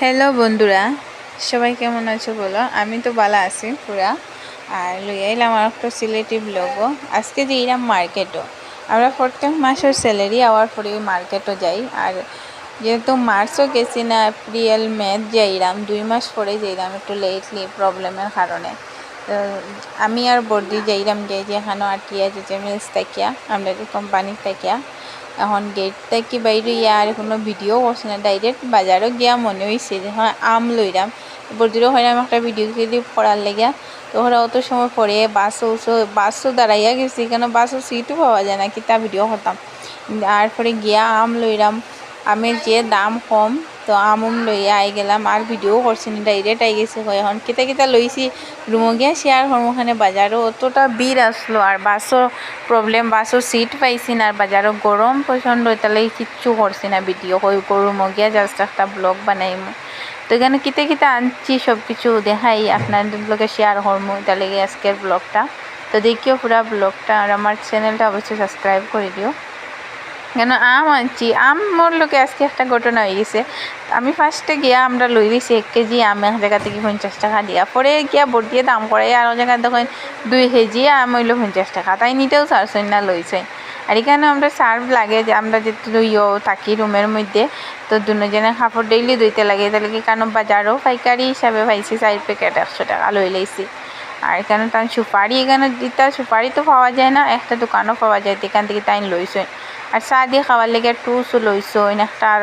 Hello বন্ধুরা। সবাই কেমন আছো বলো? আমি তো বালা আছি পুরা। আর লইয়া এলাম আমার একটা সিলেটি ব্লগও আজকে যে এরাম মার্কেটও আমরা প্রত্যেক মাসের স্যালারি আওয়ার পরে মার্কেটও যাই। আর যেহেতু মার্চও গেছি না এপ্রিল মে যাইরাম দুই মাস পরে যাইরাম একটু লেটলি প্রবলেমের কারণে। তো আমি আর বর্দি যাইরাম যাই যে এখানেও আটিয়া যে মিলস থাকিয়া, আমরা কোম্পানির থাকিয়া। এখন গেট থেকে বাইরে আর কোনো ভিডিও করছে না ডাইরেক্ট বাজারও গিয়া মনে হয়েছে যে হ্যাঁ আম লইরাম। বর্দিরও আমি একটা ভিডিও যদি পড়ার লেগে তো ওরা অত সময় পরে বাসও বাসও দাঁড়াইয়া গেছি, কেন বাসও সিটও পাওয়া যায় না কি তা ভিডিও করতাম। আর পরে গিয়া আম লইরাম। আমের যে দাম কম তো আমুম লইয়া আই গেলাম, আর ভিডিও করছি না ডাইরেক্ট আই গেছি হয় এখন কিতা কিতা লইছি রুমো গিয়া শেয়ার করব ওখানে বাজারও অতটা ভিড় আসলো আর বাসও প্রবলেম বাসও সিট পাইছি না আর বাজারও গরম প্রচণ্ড তাহলে কিচ্ছু করছি না ভিডিও কই রুমো গিয়া জাস্ট একটা ব্লগ বানাইমু। তো এখানে কিতে কিতে আনছি সব কিছু দেখাই আপনাদের শেয়ার করব তাহলে আজকের ব্লগটা তো দেখিও পুরা ব্লগটা আর আমার চ্যানেলটা অবশ্যই সাবস্ক্রাইব করে দিও কেন আম আনছি? আম মোর লোকে আজকে একটা ঘটনা হয়ে গেছে। আমি ফার্স্টে গিয়া আমরা লই দিছি, এক কেজি আম, এক জায়গা থেকে পঞ্চাশ টাকা দিয়া। পরে গিয়া বোট দিয়ে দাম করে আর জায়গায় দেখেন দুই কেজি আম হইল পঞ্চাশ টাকা। তাই নিতেও চারশোই না লইছে আর এখানে আমরা সার্ভ লাগে যে আমরা যেহেতু ইয়ে থাকি রুমের মধ্যে, তো দুজনে কাপড় ডেইলি ধুইতে লাগে। তাহলে কি কারণ বাজারও পাইকারি হিসাবে পাইছি, চার প্যাকেট একশো টাকা লই লাইছি। আর এখানে তার সুপারি এখানে দিতা, সুপারি তো পাওয়া যায় না, একটা দোকানও পাওয়া যায় এখান থেকে তাই লইছে আর চাহ দিয়ে খাওয়ার লেগে টুসও লইছো একটা আর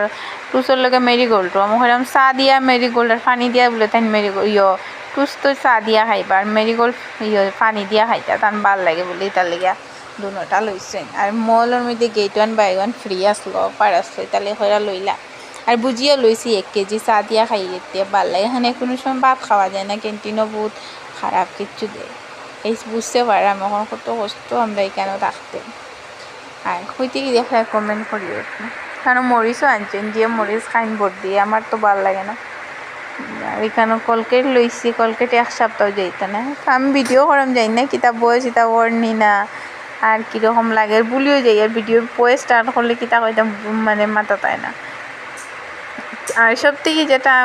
টুসর লগে মেরিগোল্ডও আমি ভাবলাম চাহ দিয়া মেরিগোল্ড আর পানি দিয়া বলে তাই মেরিগোল্ড ইয় টুস তো চাহ দিয়া খাইবা আর মেরিগোল্ড ইয়ে পানি দিয়া খাইতা তার ভালো লাগে বলে তার লেগে দুটা লইছে আর মলের মধ্যে get one by one free আসলো পার আসলো তাহলে হইরা লইলা আর বুঝিয়ে লইছি এক কেজি চা দিয়া খাই দিয়ে ভালো লাগে এখানে কোনো সময় ভাত খাওয়া যায় না ক্যান্টিনও বহুত খারাপ কিচ্ছু দেয় এই বুঝতে পারলাম এখন কত কষ্ট আমরা এখানেও থাকতে আর হইতে কি দেখা কমেন্ট করি কারণ মরিচও আনছেন যে মরিচ খাইন ভোট দিয়ে আমার তো ভালো লাগে না। এখানে কলকেট লইছি কলকেট এক সপ্তাহ যাইতে না আমি ভিডিও করাম যাই না কিতাব বয়স কিতাব নি না। আর কীরকম লাগে বলিও যাই আর ভিডিও বয়ে স্টার্ট করলে কিতা কইতাম মানে মাথা তাই না। আর সব থেকে যেটা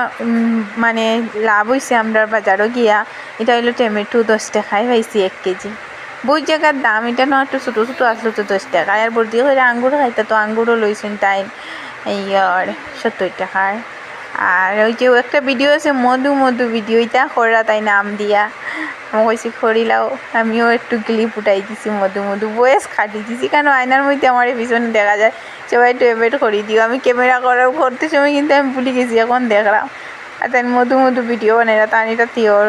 মানে লাভ হয়েছে আমরা বাজারও গিয়া এটা হইল টমেটো দশ টাকায় পাইছি, এক কেজি। বই জায়গার দাম, এটা না একটু ছোটো ছোটো আসলো তো দশ টাকা। আর বর্দি করে আঙ্গুর খাইতে তো আঙ্গুরও লইছেন তাই ইয়ার সত্তর টাকার। আর ওই যে একটা ভিডিও আছে, মধু মধু ভিডিও এটা করা তাই নাম দিয়া। আমি কইছি খড়িলাও আমিও একটু ক্লিপ উঠাই দিছি, মধু মধু। বয়স খাটি দিছি, কেন আয়নার মধ্যে আমার পিছনে দেখা যায়। সবাই একটু এবেট করে দিও। আমি ক্যামেরা করার করতে সময় কিন্তু আমি ভুলে গেছি, এখন দেখলাম। আর তাই মধু মধু ভিডিও বানাই এটা তিওর